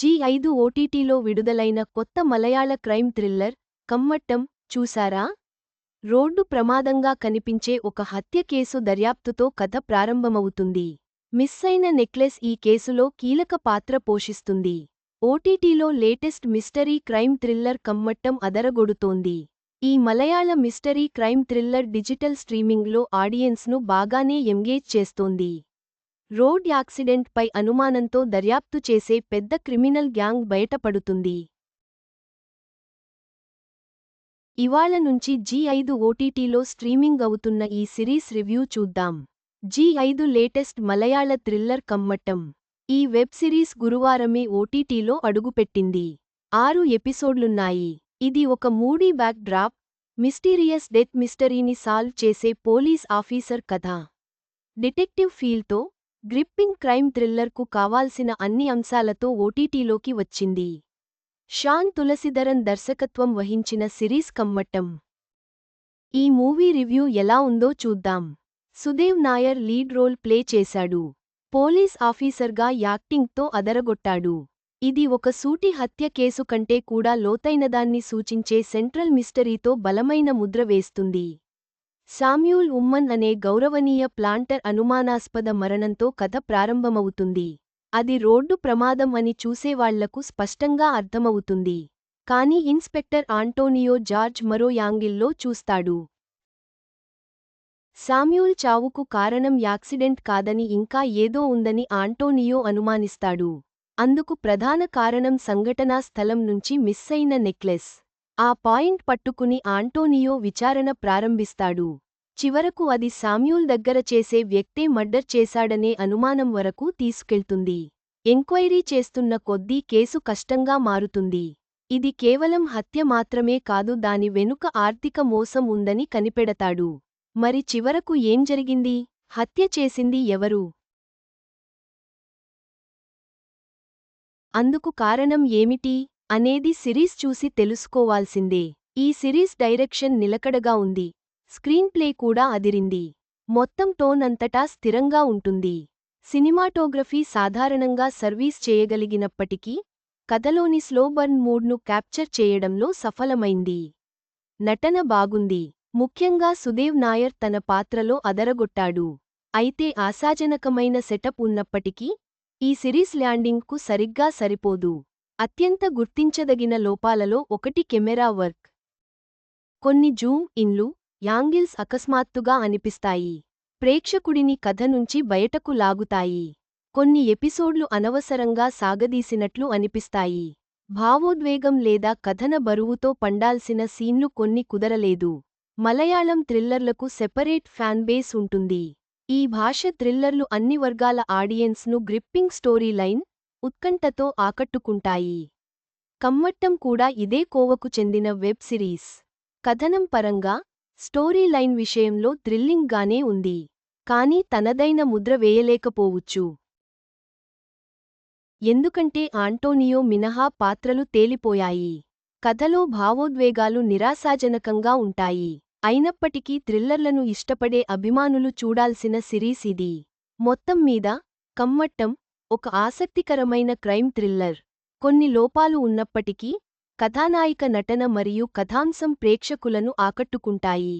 G ఐదు ఓటీటీలో విడుదలైన కొత్త మలయాళ క్రైమ్ థ్రిల్లర్ కమ్మట్టం చూసారా రోడ్డు ప్రమాదంగా కనిపించే ఒక హత్య కేసు దర్యాప్తుతో కథ ప్రారంభమవుతుంది. మిస్సైన నెక్లెస్ ఈ కేసులో కీలక పాత్ర పోషిస్తుంది. ఓటీటీలో latest mystery crime thriller Kammattam అదరగొడుతోంది. ఈ Malayalam mystery crime thriller digital స్ట్రీమింగ్లో ఆడియన్స్ను బాగానే ఎంగేజ్ చేస్తోంది. రోడ్ యాక్సిడెంట్పై అనుమానంతో దర్యాప్తు చేసే పెద్ద క్రిమినల్ గ్యాంగ్ బయటపడుతుంది. ఇవాళ నుంచి జీ ఐదు ఓటీటీలో స్ట్రీమింగ్ అవుతున్న ఈ సిరీస్ రివ్యూ చూద్దాం. జీ ఐదు లేటెస్ట్ మలయాళ థ్రిల్లర్ కమ్మట్టం ఈ వెబ్ సిరీస్ గురువారమే ఓటీటీలో అడుగుపెట్టింది. ఆరు ఎపిసోడ్లున్నాయి. ఇది ఒక moody backdrop mysterious death మిస్టరీని సాల్వ్ చేసే పోలీస్ ఆఫీసర్ కథ. డిటెక్టివ్ ఫీల్తో గ్రిప్పింగ్ క్రైమ్ థ్రిల్లర్కు కావాల్సిన అన్ని అంశాలతో ఓటీటీలోకి వచ్చింది. షాన్ తులసిధరన్ దర్శకత్వం వహించిన సిరీస్ కమ్మట్టం. ఈ మూవీ రివ్యూ ఎలా ఉందో చూద్దాం. Sudev Nair lead role play చేశాడు. పోలీస్ ఆఫీసర్గా యాక్టింగ్తో అదరగొట్టాడు. ఇది ఒక సూటి హత్య కేసు కంటే కూడా లోతైనదాన్ని సూచించే సెంట్రల్ మిస్టరీతో బలమైన ముద్ర వేస్తుంది. సామ్యూల్ ఉమ్మన్ అనే గౌరవనీయ ప్లాంటర్ అనుమానాస్పద మరణంతో కథ ప్రారంభమవుతుంది. అది రోడ్డు ప్రమాదం అని చూసేవాళ్ళకు స్పష్టంగా అర్థమవుతుంది. కాని ఇన్స్పెక్టర్ ఆంటోనియో జార్జ్ మరో యాంగిల్లో చూస్తాడు. సామ్యూల్ చావుకు కారణం యాక్సిడెంట్ కాదని ఇంకా ఏదో ఉందని ఆంటోనియో అనుమానిస్తాడు. అందుకు ప్రధాన కారణం సంఘటనా స్థలం నుంచి మిస్సైన నెక్లెస్. ఆ పాయింట్ పట్టుకుని ఆంటోనియో విచారణ ప్రారంభిస్తాడు. చివరకు అది సామ్యూల్ దగ్గర చేసే వ్యక్తే మర్డర్ చేశాడనే అనుమానం వరకు తీసుకెళ్తుంది. ఎంక్వైరీ చేస్తున్న కొద్దీ కేసు కష్టంగా మారుతుంది. ఇది కేవలం హత్య మాత్రమే కాదు దాని వెనుక ఆర్థిక మోసం ఉందని కనిపెడతాడు. మరి చివరకు ఏం జరిగింది? హత్య చేసింది ఎవరు? అందుకు కారణం ఏమిటి? అనేది సిరీస్ చూసి తెలుసుకోవాల్సిందే. ఈ సిరీస్ డైరెక్షన్ నిలకడగా ఉంది. స్క్రీన్ ప్లే కూడా అదిరింది. మొత్తం టోన్ అంతటా స్థిరంగా ఉంటుంది. సినిమాటోగ్రఫీ సాధారణంగా సర్వీస్ చేయగలిగినప్పటికీ కథలోని స్లోబర్న్ మూడ్ను క్యాప్చర్ చేయడంలో సఫలమైంది. నటన బాగుంది. ముఖ్యంగా సుదేవ్ నాయర్ తన పాత్రలో అదరగొట్టాడు. అయితే ఆశాజనకమైన సెటప్ ఉన్నప్పటికీ ఈ సిరీస్ ల్యాండింగ్కు సరిగ్గా సరిపోదు. అత్యంత గుర్తించదగిన లోపాలలో ఒకటి కెమెరా వర్క్. కొన్ని జూమ్ ఇన్లు యాంగిల్స్ అకస్మాత్తుగా అనిపిస్తాయి. ప్రేక్షకుడిని కథ నుంచి బయటకు లాగుతాయి. కొన్ని ఎపిసోడ్లు అనవసరంగా సాగదీసినట్లు అనిపిస్తాయి. భావోద్వేగం లేదా కథన బరువుతో పండాల్సిన సీన్లు కొన్ని కుదరలేదు. మలయాళం థ్రిల్లర్లకు సెపరేట్ ఫ్యాన్ బేస్ ఉంటుంది. ఈ భాష థ్రిల్లర్లు అన్ని వర్గాల ఆడియన్స్ను గ్రిప్పింగ్ స్టోరీ లైన్ ఉత్కంఠతో ఆకట్టుకుంటాయి. కమ్మట్టం కూడా ఇదే కోవకు చెందిన వెబ్ సిరీస్. కథనం పరంగా స్టోరీ లైన్ విషయంలో థ్రిల్లింగ్గానే ఉంది. కానీ తనదైన ముద్ర వేయలేకపోవచ్చు. ఎందుకంటే ఆంటోనియో మినహా పాత్రలు తేలిపోయాయి. కథలో భావోద్వేగాలు నిరాశాజనకంగా ఉంటాయి. అయినప్పటికీ థ్రిల్లర్లను ఇష్టపడే అభిమానులు చూడాల్సిన సిరీస్ ఇది. మొత్తం మీద కమ్మట్టం ఒక ఆసక్తికరమైన క్రైమ్ థ్రిల్లర్. కొన్ని లోపాలు ఉన్నప్పటికీ కథానాయిక నటన మరియు కథాంశం ప్రేక్షకులను ఆకట్టుకుంటాయి.